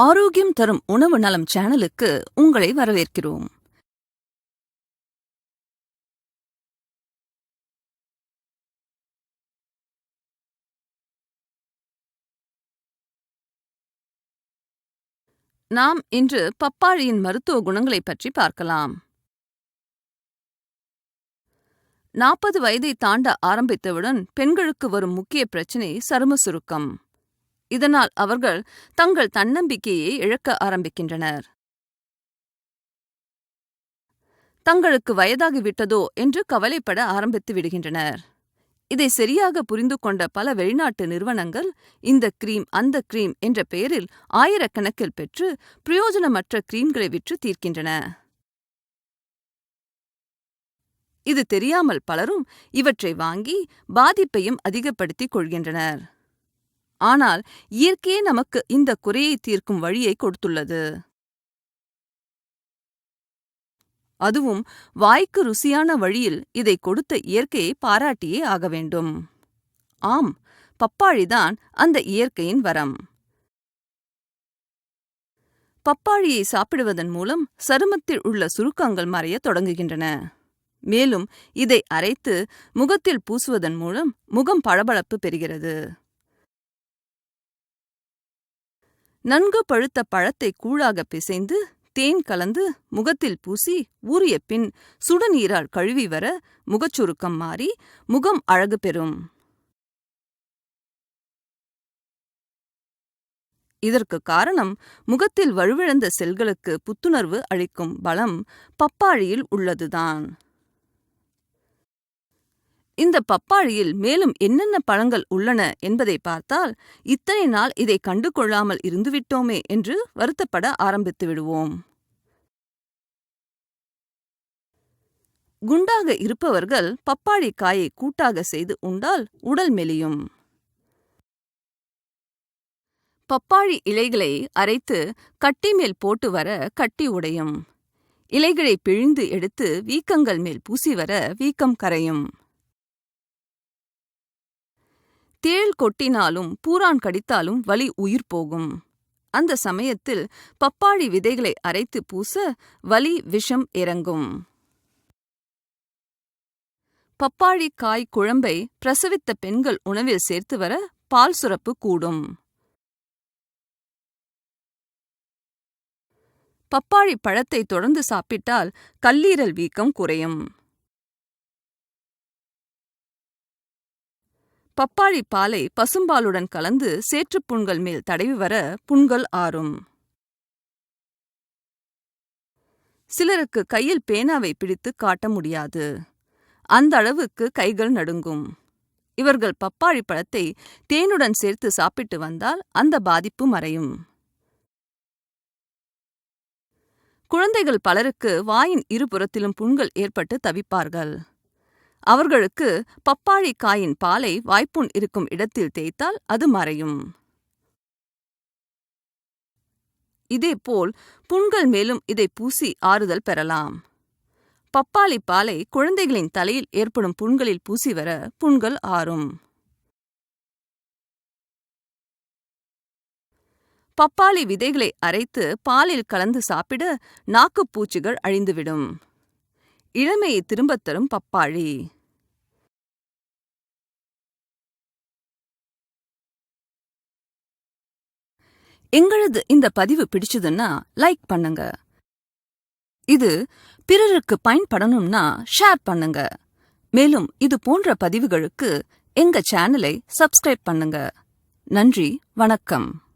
ஆரோக்கியம் தரும் உணவு நலம் சேனலுக்கு உங்களை வரவேற்கிறோம். நாம் இன்று பப்பாளியின் மருத்துவ குணங்களைப் பற்றி பார்க்கலாம். நாற்பது வயதை தாண்ட ஆரம்பித்தவுடன் பெண்களுக்கு வரும் முக்கிய பிரச்சினை சரும சுருக்கம். இதனால் அவர்கள் தங்கள் தன்னம்பிக்கையை இழக்க ஆரம்பிக்கின்றனர். தங்களுக்கு வயதாகிவிட்டதோ என்று கவலைப்பட ஆரம்பித்து விடுகின்றனர். இதை சரியாக புரிந்து கொண்ட பல வெளிநாட்டு நிறுவனங்கள் இந்த கிரீம் அந்த கிரீம் என்ற பெயரில் ஆயிரக்கணக்கில் பெற்று பிரயோஜனமற்ற கிரீம்களை விற்று தீர்க்கின்றன. இது தெரியாமல் பலரும் இவற்றை வாங்கி பாதிப்பையும் அதிகப்படுத்திக் கொள்கின்றனர். ஆனால் இயற்கையே நமக்கு இந்த குறையை தீர்க்கும் வழியை கொடுத்துள்ளது. அதுவும் வாய்க்கு ருசியான வழியில் இதை கொடுத்த இயற்கையை பாராட்டியே ஆக வேண்டும். ஆம் பப்பாளிதான் அந்த இயற்கையின் வரம். பப்பாளியை சாப்பிடுவதன் மூலம் சருமத்தில் உள்ள சுருக்கங்கள் மறைய தொடங்குகின்றன. மேலும் இதை அரைத்து முகத்தில் பூசுவதன் மூலம் முகம் பளபளப்பு பெறுகிறது. நன்கு பழுத்த பழத்தை கூழாக பிசைந்து தேன் கலந்து முகத்தில் பூசி ஊறிய பின் சுடுநீரால் கழுவி வர முகச்சுருக்கம் மாறி முகம் அழகு பெறும். இதற்கு காரணம் முகத்தில் வலுவிழந்த செல்களுக்கு புத்துணர்வு அளிக்கும் பலம் பப்பாளியில் உள்ளதுதான். இந்த பப்பாளியில் மேலும் என்னென்ன பழங்கள் உள்ளன என்பதை பார்த்தால் இத்தனை நாள் இதை கண்டு கொள்ளாமல் இருந்துவிட்டோமே என்று வருத்தப்பட ஆரம்பித்து விடுவோம். குண்டாக இருப்பவர்கள் பப்பாளி காயை கூட்டாக செய்து உண்டால் உடல் மெலியும். பப்பாளி இலைகளை அரைத்து கட்டி மேல் போட்டு வர கட்டி உடையும். இலைகளை பிழிந்து எடுத்து வீக்கங்கள் மேல் பூசி வர வீக்கம் கரையும். தேள் கொட்டினாலும் பூரான் கடித்தாலும் வலி உயிர் போகும். அந்த சமயத்தில் பப்பாளி விதைகளை அரைத்து பூச வலி விஷம் இறங்கும். பப்பாளி காய் குழம்பை பிரசவித்த பெண்கள் உணவில் சேர்த்து வர பால் சுரப்பு கூடும். பப்பாளி பழத்தை தொடர்ந்து சாப்பிட்டால் கல்லீரல் வீக்கம் குறையும். பப்பாளி பாலை பசும்பாலுடன் கலந்து சேற்றுப் புண்கள் மேல் தடவி வர புண்கள் ஆறும். சிலருக்கு கையில் பேனாவை பிடித்து காட்ட முடியாது. அந்த அளவுக்கு கைகள் நடுங்கும். இவர்கள் பப்பாளி பழத்தை தேனுடன் சேர்த்து சாப்பிட்டு வந்தால் அந்த பாதிப்பு மறையும். குழந்தைகள் பலருக்கு வாயின் இருபுறத்திலும் புண்கள் ஏற்பட்டு தவிப்பார்கள். அவர்களுக்கு பப்பாளி காயின் பாலை வாய்ப்புண் இருக்கும் இடத்தில் தேய்த்தால் அது மறையும். இதேபோல் புண்கள் மேலும் இதை பூசி ஆறுதல் பெறலாம். பப்பாளி பாலை குழந்தைகளின் தலையில் ஏற்படும் புண்களில் பூசி வர புண்கள் ஆறும். பப்பாளி விதைகளை அரைத்து பாலில் கலந்து சாப்பிட நாக்குப்பூச்சிகள் அழிந்துவிடும். இளமையை திரும்பத் தரும் பப்பாளி. எங்களது இந்த பதிவு பிடிச்சதுன்னா லைக் பண்ணுங்க. இது பிறருக்கு பயன்படணும்னா ஷேர் பண்ணுங்க. மேலும் இது போன்ற பதிவுகளுக்கு எங்க சேனலை சப்ஸ்கிரைப் பண்ணுங்க. நன்றி வணக்கம்.